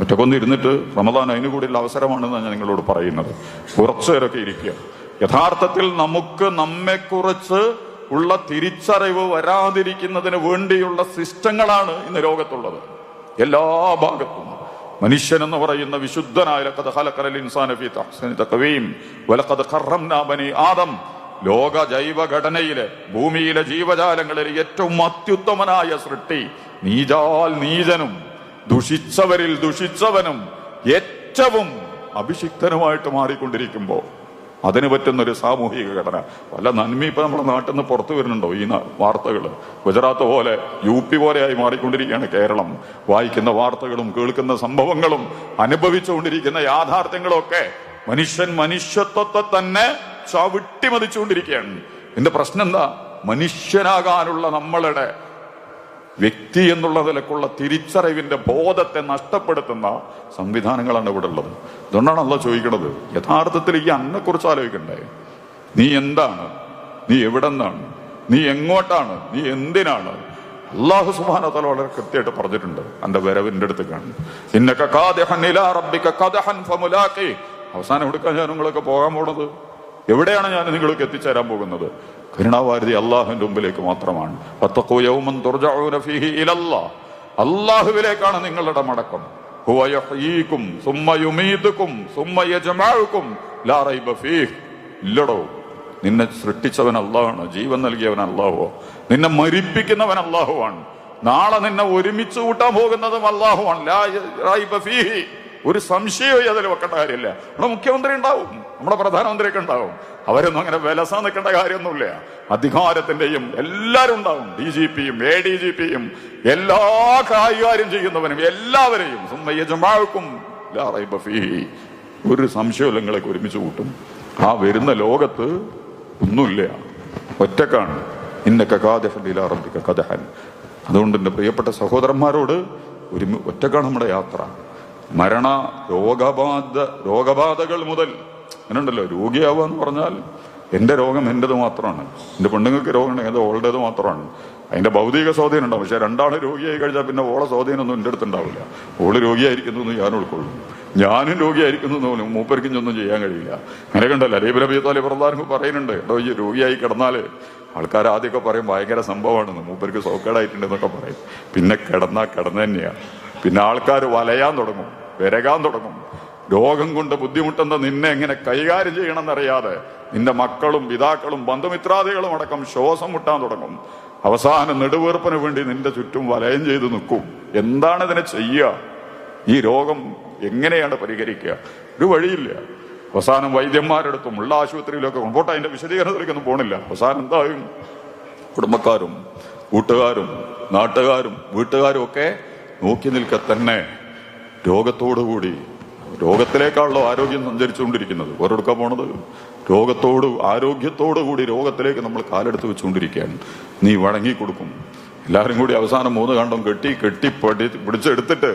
ഒറ്റക്കൊന്ന് ഒന്ന് ഇരുന്നിട്ട് റമദാൻ അതിന് കൂടിയുള്ള അവസരമാണെന്ന് ഞാൻ നിങ്ങളോട് പറയുന്നത്. കുറച്ചു നേരമൊക്കെ ഇരിക്കുക. യഥാർത്ഥത്തിൽ നമുക്ക് നമ്മെക്കുറിച്ച് ഉള്ള തിരിച്ചറിവ് വരാതിരിക്കുന്നതിന് വേണ്ടിയുള്ള സിസ്റ്റങ്ങളാണ് ഇന്ന് ലോകത്തുള്ളത്. എല്ലാ ഭാഗത്തും മനുഷ്യൻ എന്ന് പറയുന്ന വിശുദ്ധനായ ആദം. ലോക ജൈവഘടനയിലെ ഭൂമിയിലെ ജീവജാലങ്ങളിൽ ഏറ്റവും അത്യുത്തമനായ സൃഷ്ടി നീജാൽ നീചനും ദുഷിച്ചവരിൽ ദുഷിച്ചവനും ഏറ്റവും അഭിഷിക്തനുമായിട്ട് മാറിക്കൊണ്ടിരിക്കുമ്പോ അതിന് പറ്റുന്ന ഒരു സാമൂഹിക ഘടന. വല്ല നന്മ ഇപ്പൊ നമ്മുടെ നാട്ടിൽ നിന്ന് പുറത്തു വരുന്നുണ്ടോ ഈ വാർത്തകൾ ഗുജറാത്ത് പോലെ യു പി പോലെയായി മാറിക്കൊണ്ടിരിക്കുകയാണ് കേരളം. വായിക്കുന്ന വാർത്തകളും കേൾക്കുന്ന സംഭവങ്ങളും അനുഭവിച്ചുകൊണ്ടിരിക്കുന്ന യാഥാർത്ഥ്യങ്ങളും ഒക്കെ മനുഷ്യൻ മനുഷ്യത്വത്തെ തന്നെ ചവിട്ടിമതിച്ചുകൊണ്ടിരിക്കുകയാണ്. എന്റെ പ്രശ്നം എന്താ? മനുഷ്യനാകാനുള്ള നമ്മളുടെ വ്യക്തി എന്നുള്ള നിലക്കുള്ള തിരിച്ചറിവിന്റെ ബോധത്തെ നഷ്ടപ്പെടുത്തുന്ന സംവിധാനങ്ങളാണ് ഇവിടെ ഉള്ളത്. അതുകൊണ്ടാണ് അല്ല ചോദിക്കുന്നത് യഥാർത്ഥത്തിൽ ഈ അന്നെക്കുറിച്ച് ആലോചിക്കണ്ടേ? നീ എന്താണ്? നീ എവിടെ നിന്നാണ് നീ എങ്ങോട്ടാണ്? നീ എന്തിനാണ്? അള്ളാഹു സുബാനത്തല വളരെ കൃത്യമായിട്ട് പറഞ്ഞിട്ടുണ്ട് എന്റെ വരവിന്റെ അടുത്ത് കാണും. അവസാനം കൊടുക്കാൻ ഞാൻ നിങ്ങളൊക്കെ പോകാൻ പോണത്? എവിടെയാണ് ഞാൻ നിങ്ങൾക്ക് എത്തിച്ചേരാൻ പോകുന്നത്? കരുണാവാരതി അള്ളാഹുവിന്റെ മുമ്പിലേക്ക് മാത്രമാണ്. യൗമൻ തുർജഊന ഫീഹി. അള്ളാഹുവിലേക്കാണ് നിങ്ങളുടെ മടക്കം. ലാ റൈബ ഫീഹ്. ഇല്ലടോ നിന്നെ സൃഷ്ടിച്ചവൻ അള്ളാഹാണ് ജീവൻ നൽകിയവൻ അള്ളാഹുവോ? നിന്നെ മരിപ്പിക്കുന്നവൻ അള്ളാഹുവാണ്. നാളെ നിന്നെ ഒരുമിച്ച് കൂട്ടാൻ പോകുന്നതും അള്ളാഹുവാണ്. ലാ റൈബ ഒരു സംശയവും അതിൽ വെക്കേണ്ട കാര്യമില്ല. നമ്മുടെ മുഖ്യമന്ത്രി ഉണ്ടാവും. നമ്മുടെ പ്രധാനമന്ത്രിയൊക്കെ ഉണ്ടാവും. അവരൊന്നും അങ്ങനെ വിലസ നിൽക്കേണ്ട കാര്യമൊന്നുമില്ല. അധികാരത്തിന്റെയും എല്ലാവരും ഉണ്ടാവും. ഡി ജി പിയും എ ഡി ജി പിയും എല്ലാ കൈകാര്യം ചെയ്യുന്നവനും എല്ലാവരെയും. ഒരു സംശയവും നിങ്ങളെ ഒരുമിച്ച് കൂട്ടും. ആ വരുന്ന ലോകത്ത് ഒന്നുമില്ല. ഒറ്റക്കാണ്. ഇന്നൊക്കെ കാദഹലിലാറമ്പിക്ക കഥഹൻ അതുകൊണ്ട് എന്റെ പ്രിയപ്പെട്ട സഹോദരന്മാരോട് ഒരു ഒറ്റക്കാണ് നമ്മുടെ യാത്ര. മരണ രോഗബാധ രോഗബാധകൾ മുതൽ അങ്ങനെയുണ്ടല്ലോ രോഗിയാവുക എന്ന് പറഞ്ഞാൽ എന്റെ രോഗം എന്റെത് മാത്രമാണ്. എന്റെ പെണ്ണുങ്ങൾക്ക് രോഗമുണ്ടെങ്കിൽ അത് ഓളുടേത് മാത്രമാണ്. അതിന്റെ ഭൗതിക സ്വാധീനം ഉണ്ടാവും പക്ഷെ രണ്ടാൾ രോഗിയായി കഴിഞ്ഞാൽ പിന്നെ ഓളെ സ്വാധീനമൊന്നും എന്റെ അടുത്ത് ഉണ്ടാവില്ല. ഓൾ രോഗിയായിരിക്കുന്നു എന്ന് ഞാൻ ഉൾക്കൊള്ളും ഞാനും രോഗിയായിരിക്കുന്നു പോലും മൂപ്പർക്കും ഒന്നും ചെയ്യാൻ കഴിയില്ല. അങ്ങനെ കണ്ടല്ലോ അലീബ് നബി താലി പ്രധാനം പറയുന്നുണ്ട് കേട്ടോ ഈ രോഗിയായി കിടന്നാൽ ആൾക്കാർ ആദ്യമൊക്കെ പറയും ഭയങ്കര സംഭവമാണെന്ന് മൂപ്പർക്ക് സൗക്കേടായിട്ടുണ്ട് എന്നൊക്കെ പറയും. പിന്നെ കിടന്നാ കിടന്നു തന്നെയാണ് പിന്നെ ആൾക്കാർ വലയാൻ തുടങ്ങും. വിരകാൻ തുടങ്ങും. രോഗം കൊണ്ട് ബുദ്ധിമുട്ടുന്ന നിന്നെ എങ്ങനെ കൈകാര്യം ചെയ്യണമെന്നറിയാതെ നിന്റെ മക്കളും പിതാക്കളും ബന്ധുമിത്രാദികളും അടക്കം ശ്വാസം മുട്ടാൻ തുടങ്ങും. അവസാന നെടുവീർപ്പിന് വേണ്ടി നിന്റെ ചുറ്റും വലയം ചെയ്ത് നിൽക്കും. എന്താണ് ഇതിനെ ചെയ്യുക? ഈ രോഗം എങ്ങനെയാണ് പരിഹരിക്കുക? ഒരു വഴിയില്ല. അവസാനം വൈദ്യന്മാരെടുത്തും ഉള്ള ആശുപത്രിയിലൊക്കെ മുമ്പോട്ട് അതിന്റെ വിശദീകരണത്തിലേക്കൊന്നും പോണില്ല. അവസാനം എന്തായും കുടുംബക്കാരും കൂട്ടുകാരും നാട്ടുകാരും വീട്ടുകാരും ഒക്കെ നോക്കി നിൽക്കെ തന്നെ രോഗത്തോടുകൂടി രോഗത്തിലേക്കാണല്ലോ ആരോഗ്യം സഞ്ചരിച്ചുകൊണ്ടിരിക്കുന്നത്. ഓരോടുക്കാൻ പോണത് രോഗത്തോട് ആരോഗ്യത്തോടു കൂടി രോഗത്തിലേക്ക് നമ്മൾ കാലെടുത്ത് വെച്ചുകൊണ്ടിരിക്കുകയാണ്. നീ വഴങ്ങി കൊടുക്കും എല്ലാവരും കൂടി അവസാനം മൂന്ന് കണ്ടം കെട്ടി കെട്ടി പടി പിടിച്ചെടുത്തിട്ട്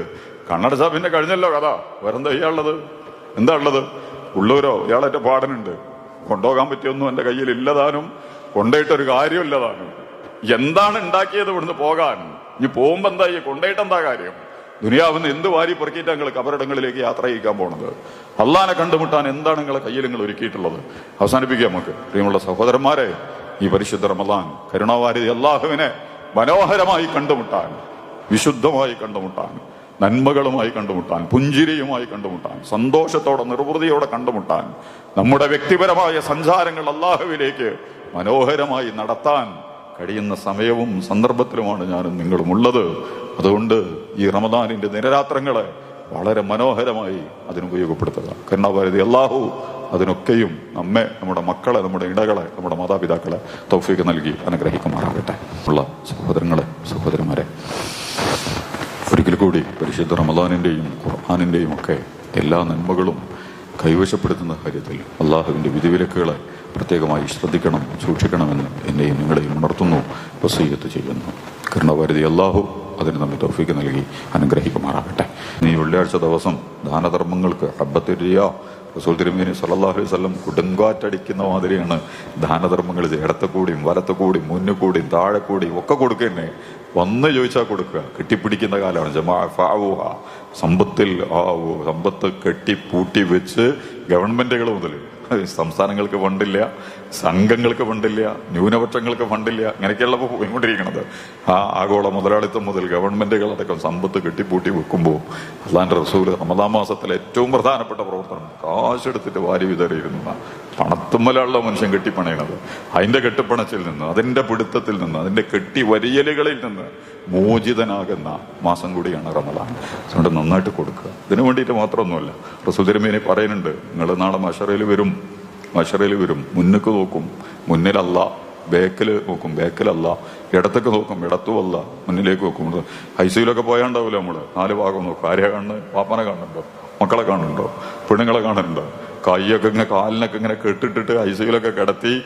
കണ്ണടച്ചാ പിന്നെ കഴിഞ്ഞല്ലോ കഥ. വേറെന്താ ഇയാളുള്ളത് എന്താ ഉള്ളത്? ഉള്ളവരോ? ഇയാളെറ്റ പാടനുണ്ട് കൊണ്ടുപോകാൻ പറ്റിയൊന്നും എന്റെ കയ്യിൽ ഇല്ലതാനും കൊണ്ടുപോയിട്ടൊരു കാര്യമില്ലതാനും. എന്താണ് ഉണ്ടാക്കിയത് ഇവിടുന്ന് പോകാൻ? ഇനി പോകുമ്പോ എന്തായി കൊണ്ടുപോയിട്ട് എന്താ കാര്യം? ദുനിയാവിന്ന് എന്ത് വാരി പെറുക്കിയിട്ട് നിങ്ങൾ കബറിടങ്ങളിലേക്ക് യാത്ര ചെയ്യിക്കാൻ പോണത്? അള്ളാനെ കണ്ടുമുട്ടാൻ എന്താണ് നിങ്ങളെ കയ്യിൽ നിങ്ങൾ ഒരുക്കിയിട്ടുള്ളത്? അവസാനിപ്പിക്കുക നമുക്ക്. പ്രിയമുള്ള സഹോദരന്മാരെ ഈ പരിശുദ്ധ റമദാൻ കരുണാവാരി അള്ളാഹുവിനെ മനോഹരമായി കണ്ടുമുട്ടാൻ വിശുദ്ധമായി കണ്ടുമുട്ടാൻ നന്മകളുമായി കണ്ടുമുട്ടാൻ പുഞ്ചിരിയുമായി കണ്ടുമുട്ടാൻ സന്തോഷത്തോടെ നിർവൃതിയോടെ കണ്ടുമുട്ടാൻ നമ്മുടെ വ്യക്തിപരമായ സഞ്ചാരങ്ങൾ അള്ളാഹുവിലേക്ക് മനോഹരമായി നടത്താൻ കഴിയുന്ന സമയവും സന്ദർഭത്തിലുമാണ് ഞാനും നിങ്ങളും ഉള്ളത് അതുകൊണ്ട് ഈ റമദാനിന്റെ നിരരാത്രങ്ങളെ വളരെ മനോഹരമായി അതിനുപയോഗപ്പെടുത്തുക കരുണാഭാരതി അള്ളാഹു അതിനൊക്കെയും നമ്മെ നമ്മുടെ മക്കളെ നമ്മുടെ ഇടകളെ നമ്മുടെ മാതാപിതാക്കളെ തൗഫീക്ക് നൽകി അനുഗ്രഹിക്കുമാറാകട്ടെ. ഉള്ള സഹോദരങ്ങളെ സഹോദരന്മാരെ ഒരിക്കൽ കൂടി പരിശുദ്ധ റമദാനിന്റെയും ഖുർഹാനിന്റെയും ഒക്കെ എല്ലാ നന്മകളും കൈവശപ്പെടുത്തുന്ന കാര്യത്തിൽ അള്ളാഹുവിന്റെ വിധിവിലക്കുകളെ പ്രത്യേകമായി ശ്രദ്ധിക്കണം സൂക്ഷിക്കണമെന്ന് എന്നെയും നിങ്ങളെയും ഉണർത്തുന്നു വസീയത്ത് ചെയ്യുന്നു. കരുണാഭാരതി അള്ളാഹു അതിന് നമ്മൾ തൗഫീക്ക് നൽകി അനുഗ്രഹിക്കുമാറാകട്ടെ. നീ വെള്ളിയാഴ്ച ദിവസം ദാനധർമ്മങ്ങൾക്ക് ഹബ്ബത്തിരിയ റസൂൽ തിരുമേനി അലൈഹി വസല്ലം കൊടുങ്കാറ്റടിക്കുന്ന മാതിരിയാണ് ദാനധർമ്മങ്ങൾ ഇടത്ത് കൂടിയും വലത്ത് കൂടിയും കൂടിയും താഴെ കൂടിയും ഒക്കെ കൊടുക്കുന്നേ. വന്ന് ചോദിച്ചാൽ കൊടുക്കുക. കെട്ടിപ്പിടിക്കുന്ന കാലമാണ്. ജമാ. സമ്പത്തിൽ ആവോ സമ്പത്ത് കെട്ടി പൂട്ടി വെച്ച് ഗവൺമെന്റുകൾ മുതൽ സംസ്ഥാനങ്ങൾക്ക് ഫണ്ടില്ല. സംഘങ്ങൾക്ക് ഫണ്ടില്ല ന്യൂനപക്ഷങ്ങൾക്ക് ഫണ്ടില്ല അങ്ങനെയൊക്കെയുള്ള പോയിക്കൊണ്ടിരിക്കുന്നത് ആ ആഗോള മുതലാളിത്തം മുതൽ ഗവൺമെന്റുകൾ അടക്കം സമ്പത്ത് കെട്ടിപ്പൂട്ടി വെക്കുമ്പോൾ അള്ളാന്റെ റസൂൽ റമദാൻ മാസത്തിലെ ഏറ്റവും പ്രധാനപ്പെട്ട പ്രവർത്തനം കാശെടുത്തിട്ട് വാരി വിതറിയിരുന്ന പണത്തുമ്മലുള്ള മനുഷ്യൻ കെട്ടിപ്പണയണത്. അതിന്റെ കെട്ടിപ്പണച്ചിൽ നിന്ന് അതിന്റെ പിടുത്തത്തിൽ നിന്ന് അതിന്റെ കെട്ടി വരിയലുകളിൽ നിന്ന് മോചിതനാകുന്ന മാസം കൂടിയാണ് റമദാൻ. അതുകൊണ്ട് നന്നായിട്ട് കൊടുക്കുക. ഇതിനു വേണ്ടിയിട്ട് മാത്രമൊന്നുമല്ല. റസൂൽ തിരുമേനി പറയുന്നുണ്ട് നിങ്ങൾ നാളെ മഷറയിൽ വരും. മഷറയിൽ വരും. മുന്നക്ക് നോക്കും. മുന്നിലല്ല ബേക്കിൽ നോക്കും. ബേക്കിലല്ല ഇടത്തേക്ക് നോക്കും. ഇടത്തുമല്ല മുന്നിലേക്ക് നോക്കും. ഐസിയിലൊക്കെ പോയാണ്ടാവില്ല നമ്മൾ നാല് ഭാഗം നോക്കും. ആരെയാ കാണുന്നത്? പാപ്പനെ കാണുന്നുണ്ടോ? മക്കളെ കാണുന്നുണ്ടോ? പെണ്ണുങ്ങളെ കാണുന്നുണ്ടോ? കൈയൊക്കെ ഇങ്ങനെ കാലിനൊക്കെ ഇങ്ങനെ കെട്ടിട്ടിട്ട് ഐസിയിലൊക്കെ കിടത്തി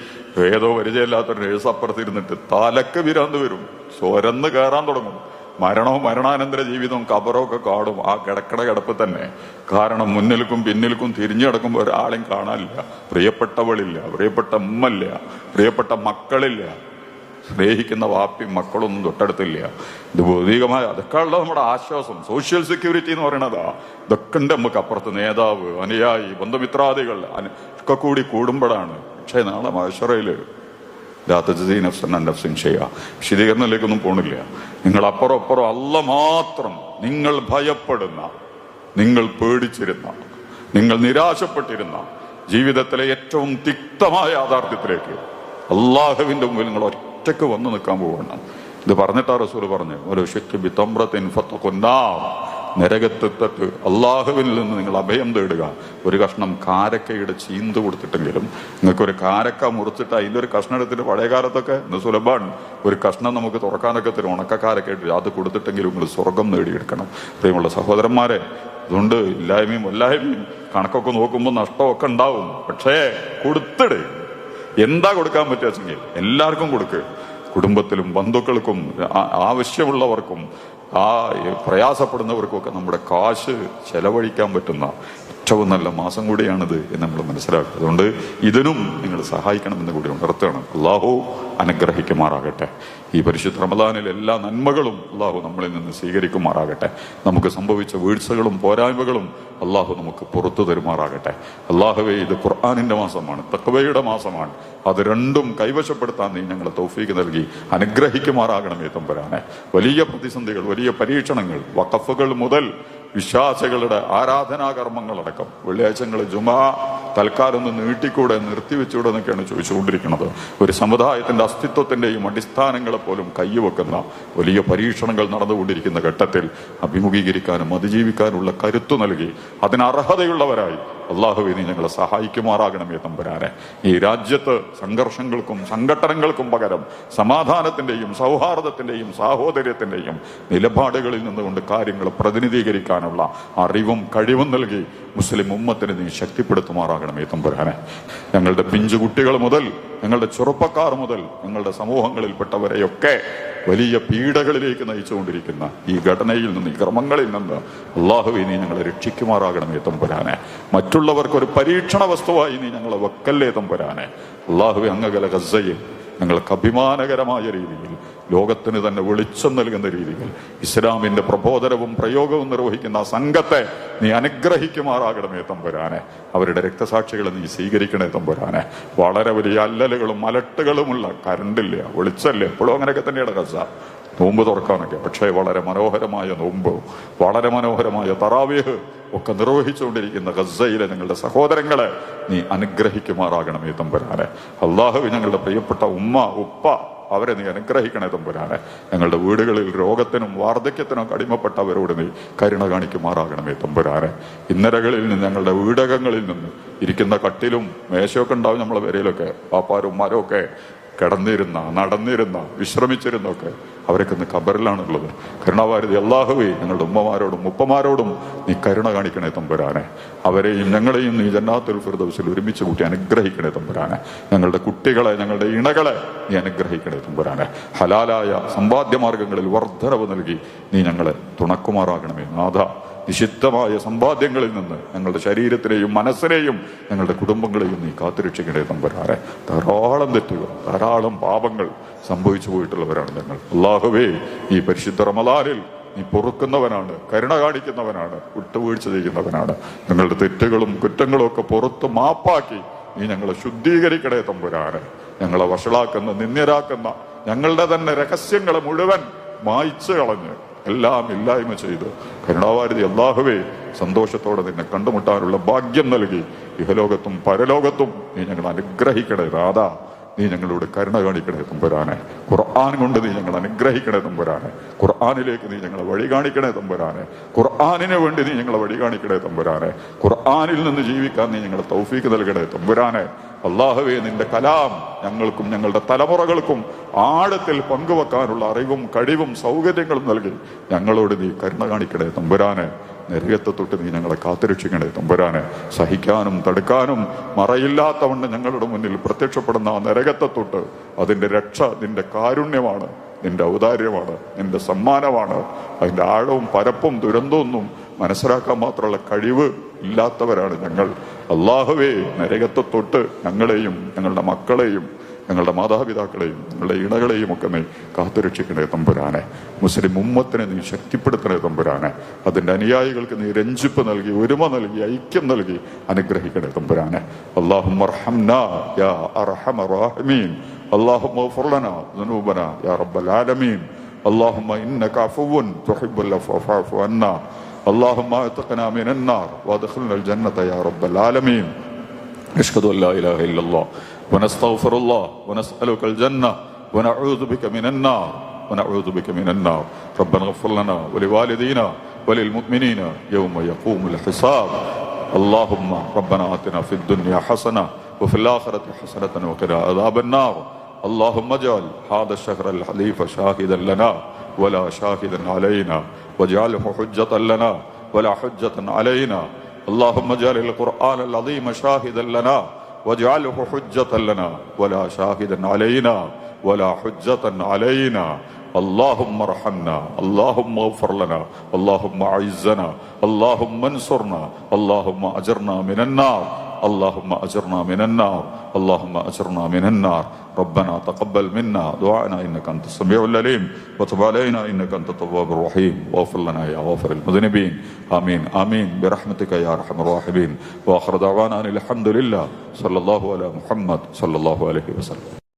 ഏതോ പരിചയമില്ലാത്തൊരു നേഴ്സ് അപ്പുറത്തിരുന്നിട്ട് തലക്ക് വിരാന്ത് വരും. ചൊരന്ന് കയറാൻ തുടങ്ങും. മരണവും മരണാനന്തര ജീവിതവും കബറൊക്കെ കാടും ആ കിടക്കട കിടപ്പ് തന്നെ. കാരണം മുന്നിൽക്കും പിന്നിൽക്കും തിരിഞ്ഞു കിടക്കുമ്പോൾ ഒരാളെയും കാണാനില്ല. പ്രിയപ്പെട്ടവളില്ല പ്രിയപ്പെട്ട ഉമ്മല്ല പ്രിയപ്പെട്ട മക്കളില്ല. സ്നേഹിക്കുന്ന വാപ്പിയും മക്കളൊന്നും തൊട്ടടുത്തില്ല. ഇത് ഭൗതികമായ അതൊക്കെയുള്ള നമ്മുടെ ആശ്വാസം. സോഷ്യൽ സെക്യൂരിറ്റി എന്ന് പറയണതാ ഇതൊക്കെ ഉണ്ട് നമുക്ക് അപ്പുറത്ത്. നേതാവ് അനുയായി ബന്ധുമിത്രാദികൾ ഒക്കെ കൂടി കൂടുമ്പോഴാണ്. പക്ഷേ നാളെ മഹേശ്വറയിൽ നഫ്സിൻ ചെയ്യുക വിശദീകരണത്തിലേക്കൊന്നും പോണില്ല. നിങ്ങൾ അപ്പുറം അപ്പുറം അല്ല മാത്രം നിങ്ങൾ ഭയപ്പെടുന്ന നിങ്ങൾ പേടിച്ചിരുന്ന നിങ്ങൾ നിരാശപ്പെട്ടിരുന്ന ജീവിതത്തിലെ ഏറ്റവും തിക്തമായ യാഥാർത്ഥ്യത്തിലേക്ക് അള്ളാഹുവിന്റെ മുമ്പിൽ നിങ്ങൾ ഒറ്റയ്ക്ക് വന്നു നിൽക്കാൻ പോകണം ഇത് പറഞ്ഞിട്ടാ റസൂൽ പറഞ്ഞു ഒരു ഷെക്ക് ബിത്തമ്രത്തിൻ നരകത്തെത്തട്ട് അള്ളാഹുവിൽ നിന്ന് നിങ്ങൾ അഭയം തേടുക. ഒരു കഷ്ണം കാരക്കയുടെ ചീന്ത് കൊടുത്തിട്ടെങ്കിലും നിങ്ങൾക്കൊരു കാരക്ക മുറിച്ചിട്ട് അതിന്റെ ഒരു കഷ്ണം എടുത്തിട്ട് പഴയ കാലത്തൊക്കെ ഇന്ന് സുലഭമാണ് ഒരു കഷ്ണം നമുക്ക് തുറക്കാനൊക്കെ തരും. ഉണക്കക്കാരൊക്കെ ഇട്ട് അത് കൊടുത്തിട്ടെങ്കിലും നിങ്ങൾ സ്വർഗം നേടിയെടുക്കണം. പ്രിയമുള്ള സഹോദരന്മാരെ അതുകൊണ്ട് ഇല്ലായ്മയും വല്ലായ്മയും കണക്കൊക്കെ നോക്കുമ്പോൾ നഷ്ടമൊക്കെ ഉണ്ടാവും. പക്ഷേ കൊടുത്തിട്. എന്താ കൊടുക്കാൻ പറ്റുക എല്ലാവർക്കും കൊടുക്കുക കുടുംബത്തിലും ബന്ധുക്കൾക്കും ആവശ്യമുള്ളവർക്കും ആ പ്രയാസപ്പെടുന്നവർക്കൊക്കെ നമ്മുടെ കാശ് ചെലവഴിക്കാൻ പറ്റുന്ന ഏറ്റവും നല്ല മാസം കൂടിയാണിത് എന്ന് നമ്മൾ മനസ്സിലാക്കുക. അതുകൊണ്ട് ഇതിനും നിങ്ങൾ സഹായിക്കണമെന്ന് കൂടി ഉണർത്തണം അള്ളാഹു അനുഗ്രഹിക്കുമാറാകട്ടെ. ഈ പരിശുദ്ധ റമദാനിൽ എല്ലാ നന്മകളും അള്ളാഹു നമ്മളിൽ നിന്ന് സ്വീകരിക്കുമാറാകട്ടെ. നമുക്ക് സംഭവിച്ച വീഴ്ചകളും പോരായ്മകളും അള്ളാഹു നമുക്ക് പുറത്തു തരുമാറാകട്ടെ. അള്ളാഹുവെ ഇത് ഖുർആാനിന്റെ മാസമാണ് തക്വയുടെ മാസമാണ്. അത് രണ്ടും കൈവശപ്പെടുത്താൻ നീ ഞങ്ങളെ തൗഫീക്ക് നൽകി അനുഗ്രഹിക്കുമാറാകണമേ തമ്പുരാനെ. വലിയ പ്രതിസന്ധികൾ വലിയ പരീക്ഷണങ്ങൾ വഖഫുകൾ മുതൽ വിശ്വാസികളുടെ ആരാധനാകർമ്മങ്ങളടക്കം. വെള്ളിയാഴ്ചകൾ ജുമാ തൽക്കാലം ഒന്ന് നീട്ടിക്കൂടെ നിർത്തിവെച്ചൂടെ എന്നൊക്കെയാണ് ചോദിച്ചുകൊണ്ടിരിക്കുന്നത്. ഒരു സമുദായത്തിന്റെ അസ്തിത്വത്തിന്റെയും അടിസ്ഥാനങ്ങളെ പോലും കൈവെക്കുന്ന വലിയ പരീക്ഷണങ്ങൾ നടന്നുകൊണ്ടിരിക്കുന്ന ഘട്ടത്തിൽ അഭിമുഖീകരിക്കാനും അതിജീവിക്കാനുള്ള കരുത്തു നൽകി അതിന് അർഹതയുള്ളവരായി അള്ളാഹുവെ നീ ഞങ്ങളെ സഹായിക്കുമാറാകണമേ തമ്പുരാനെ. ഈ രാജ്യത്ത് സംഘർഷങ്ങൾക്കും സംഘട്ടനങ്ങൾക്കും പകരം സമാധാനത്തിന്റെയും സൗഹാർദ്ദത്തിന്റെയും സാഹോദര്യത്തിന്റെയും നിലപാടുകളിൽ നിന്നുകൊണ്ട് കാര്യങ്ങൾ പ്രതിനിധീകരിക്കാനുള്ള അറിവും കഴിവും നൽകി മുസ്ലിം ഉമ്മത്തിന് നീ ശക്തിപ്പെടുത്തുമാറാകണമേ തമ്പുരാനെ. ഞങ്ങളുടെ പിഞ്ചുകുട്ടികൾ മുതൽ ഞങ്ങളുടെ ചെറുപ്പക്കാർ മുതൽ ഞങ്ങളുടെ സമൂഹങ്ങളിൽപ്പെട്ടവരെയൊക്കെ വലിയ പീഡകളിലേക്ക് നയിച്ചുകൊണ്ടിരിക്കുന്ന ഈ ഘടനയിൽ നിന്ന് ഈ ക്രമങ്ങളിൽ നിന്ന് അള്ളാഹുവിനെ ഞങ്ങളെ രക്ഷിക്കുമാറാകണമേ തമ്പുരാനെ. മറ്റുള്ളവർക്ക് ഒരു പരീക്ഷണ വസ്തുവായി നീ ഞങ്ങളെ വെക്കല്ലേ തമ്പുരാനെ അള്ളാഹുവെ അങ്ങകല ഗസയിൽ ഞങ്ങൾക്ക് അഭിമാനകരമായ രീതിയിൽ ലോകത്തിന് തന്നെ വെളിച്ചം നൽകുന്ന രീതിയിൽ ഇസ്ലാമിന്റെ പ്രബോധനവും പ്രയോഗവും നിർവഹിക്കുന്ന ആ സംഘത്തെ നീ അനുഗ്രഹിക്കുമാറാകണമേ തമ്പുരാനെ. അവരുടെ രക്തസാക്ഷികളെ നീ സ്വീകരിക്കണേ തമ്പുരാനെ. വളരെ വലിയ അല്ലലുകളും അലട്ടുകളുമുള്ള കരണ്ടില്ല വെളിച്ചല്ല എപ്പോഴും അങ്ങനെയൊക്കെ തന്നെയാണ് കസ നോമ്പ് തുറക്കാനൊക്കെ പക്ഷേ വളരെ മനോഹരമായ നോമ്പ് വളരെ മനോഹരമായ തറാവേഹ് ഒക്കെ നിർവഹിച്ചുകൊണ്ടിരിക്കുന്ന ഗസയിലെ ഞങ്ങളുടെ സഹോദരങ്ങളെ നീ അനുഗ്രഹിക്കുമാറാകണമേ തമ്പുരാനെ. അള്ളാഹു ഞങ്ങളുടെ പ്രിയപ്പെട്ട ഉമ്മ ഉപ്പ അവരെ നീ അനുഗ്രഹിക്കണേ തമ്പുരാനെ. ഞങ്ങളുടെ വീടുകളിൽ രോഗത്തിനും വാർദ്ധക്യത്തിനും കടിമപ്പെട്ടവരോട് നീ കരുണ കാണിക്കുമാറാകണമേ തമ്പുരാനെ. ഇന്നരകളിൽ നിന്ന് ഞങ്ങളുടെ വീടകങ്ങളിൽ നിന്ന് ഇരിക്കുന്ന കട്ടിലും മേശയൊക്കെ ഉണ്ടാവും നമ്മളെ വരയിലൊക്കെ പാപ്പാരും ഉമ്മാരും ഒക്കെ. കിടന്നിരുന്ന നടന്നിരുന്ന വിശ്രമിച്ചിരുന്നൊക്കെ അവരൊക്കെ ഇന്ന് ഖബറിലാണുള്ളത്. കരുണാവാരതി അള്ളാഹുവേ ഞങ്ങളുടെ ഉമ്മമാരോടും ഉപ്പമാരോടും നീ കരുണ കാണിക്കണേ തമ്പുരാനെ. അവരെയും ഞങ്ങളെയും നീ ജന്നാത്തുൽ ഫിർദൗസിൽ ഒരുമിച്ച് കൂട്ടി അനുഗ്രഹിക്കണേ തമ്പുരാനെ. ഞങ്ങളുടെ കുട്ടികളെ ഞങ്ങളുടെ ഇണകളെ നീ അനുഗ്രഹിക്കണേ തമ്പുരാനെ. ഹലാലായ സമ്പാദ്യ മാർഗങ്ങളിൽ വർദ്ധനവ് നൽകി നീ ഞങ്ങളെ തുണക്കുമാറാകണമേ. നാഥ നിഷിദ്ധമായ സമ്പാദ്യങ്ങളിൽ നിന്ന് ഞങ്ങളുടെ ശരീരത്തിനെയും മനസ്സിനെയും ഞങ്ങളുടെ കുടുംബങ്ങളെയും നീ കാത്തുരക്ഷിക്കണേ തമ്പുരാനെ. ധാരാളം തെറ്റുകൾ ധാരാളം പാപങ്ങൾ സംഭവിച്ചു പോയിട്ടുള്ളവരാണ് ഞങ്ങൾ. അള്ളാഹുവേ ഈ പരിശുദ്ധ റമദാനിൽ നീ പൊറുക്കുന്നവനാണ് കരുണ കാണിക്കുന്നവനാണ് വിട്ടുവീഴ്ച ചെയ്യുന്നവനാണ്. ഞങ്ങളുടെ തെറ്റുകളും കുറ്റങ്ങളും ഒക്കെ പുറത്ത് മാപ്പാക്കി നീ ഞങ്ങളെ ശുദ്ധീകരിക്കണേ തമ്പുരാനെ. ഞങ്ങളെ വഷളാക്കുന്ന നിന്ദ്യരാക്കുന്ന ഞങ്ങളുടെ തന്നെ രഹസ്യങ്ങളെ മുഴുവൻ മായ്ച്ചു കളഞ്ഞ് എല്ലാം ഇല്ലായ്മ ചെയ്ത് കരുണാവാരതി അള്ളാഹുവേ സന്തോഷത്തോടെ നിന്നെ കണ്ടുമുട്ടാനുള്ള ഭാഗ്യം നൽകി. ഇഹലോകത്തും പരലോകത്തും നീ ഞങ്ങൾ അനുഗ്രഹിക്കണേ രാധ. നീ ഞങ്ങളോട് കരുണ കാണിക്കണേ തമ്പുരാനെ. ഖുർആൻ കൊണ്ട് നീ ഞങ്ങൾ അനുഗ്രഹിക്കണേ തമ്പുരാനെ. ഖുർആാനിലേക്ക് നീ ഞങ്ങളെ വഴി കാണിക്കണേ തമ്പുരാനെ. ഖുർആാനിന് വേണ്ടി നീ ഞങ്ങളെ വഴി കാണിക്കണേ തമ്പുരാനെ. ഖുർആാനിൽ നിന്ന് ജീവിക്കാൻ നീ ഞങ്ങളെ തൗഫീക്ക് നൽകണേ തമ്പുരാനെ. അള്ളാഹുവേ നിന്റെ കലാം ഞങ്ങൾക്കും ഞങ്ങളുടെ തലമുറകൾക്കും ആഴത്തിൽ പങ്കുവെക്കാനുള്ള അറിവും കഴിവും സൗകര്യങ്ങളും നൽകി. ഞങ്ങളോട് നീ കരുണ കാണിക്കണേ തമ്പുരാനെ. നരകത്തെ തൊട്ട് നീ ഞങ്ങളെ കാത്തുരക്ഷിക്കണേ തമ്പുരാനെ. സഹിക്കാനും തടുക്കാനും മറയില്ലാത്തവണ്ണം ഞങ്ങളുടെ മുന്നിൽ പ്രത്യക്ഷപ്പെടുന്ന ആ നരകത്തെ തൊട്ട് അതിന്റെ രക്ഷ നിന്റെ കാരുണ്യമാണ് നിന്റെ ഔദാര്യമാണ് നിന്റെ സമ്മാനമാണ്. അതിന്റെ ആഴവും പരപ്പും ദുരന്തമൊന്നും മനസ്സിലാക്കാൻ മാത്രമുള്ള കഴിവ് ഇല്ലാത്തവരാണ് ഞങ്ങൾ അള്ളാഹുവേ നരകത്തെ തൊട്ട് ഞങ്ങളെയും ഞങ്ങളുടെ മക്കളെയും ഞങ്ങളുടെ മാതാപിതാക്കളെയും ഞങ്ങളുടെ ഇണകളെയും ഒക്കെ നീ കാത്തുരക്ഷിക്കണേ തമ്പുരാനെ മുസ്ലിം ഉമ്മത്തിനെ നീ ശക്തിപ്പെടുത്തണേ തമ്പുരാനെ അതിന്റെ അനുയായികൾക്ക് നീ രഞ്ജിപ്പ് നൽകി ഒരുമ നൽകി ഐക്യം നൽകി അനുഗ്രഹിക്കണേ തമ്പുരാനെ അള്ളാഹു اللهم اغفر لنا ذنوبنا يا رب العالمين اللهم انك عفو تحب العفو فاعف عنا اللهم اعتقنا من النار وادخلنا الجنة يا رب العالمين. أشهد أن لا إله إلا الله ونستغفر الله ونسألك الجنة ونعوذ بك من النار ونعوذ بك من النار. ربنا اغفر لنا ولوالدينا وللمؤمنين يوم يقوم الحساب. اللهم ربنا آتنا في الدنيا حسنة وفي الآخرة حسنة وقنا عذاب النار. اللهم اجعل هذا الشهر الحليف شاهدا لنا ولا شاهدا علينا واجعله حجة لنا ولا حجة علينا. اللهم اجعل القرآن العظيم شاهدا لنا واجعله حجة لنا ولا شاهدا علينا ولا حجة علينا. اللهم ارحمنا اللهم اغفر لنا اللهم اعزنا اللهم انصرنا اللهم اجرنا من النار. اللهم أجرنا من النار اللهم أجرنا من النار. ربنا تقبل منا دعاءنا إنك أنت السميع العليم. وتب علينا إنك أنت التواب الرحيم. واغفر لنا يا غافر المذنبين. آمين آمين. برحمتك يا أرحم الراحمين. وآخر دعوانا أن الحمد لله. صلى الله على محمد صلى الله عليه وسلم.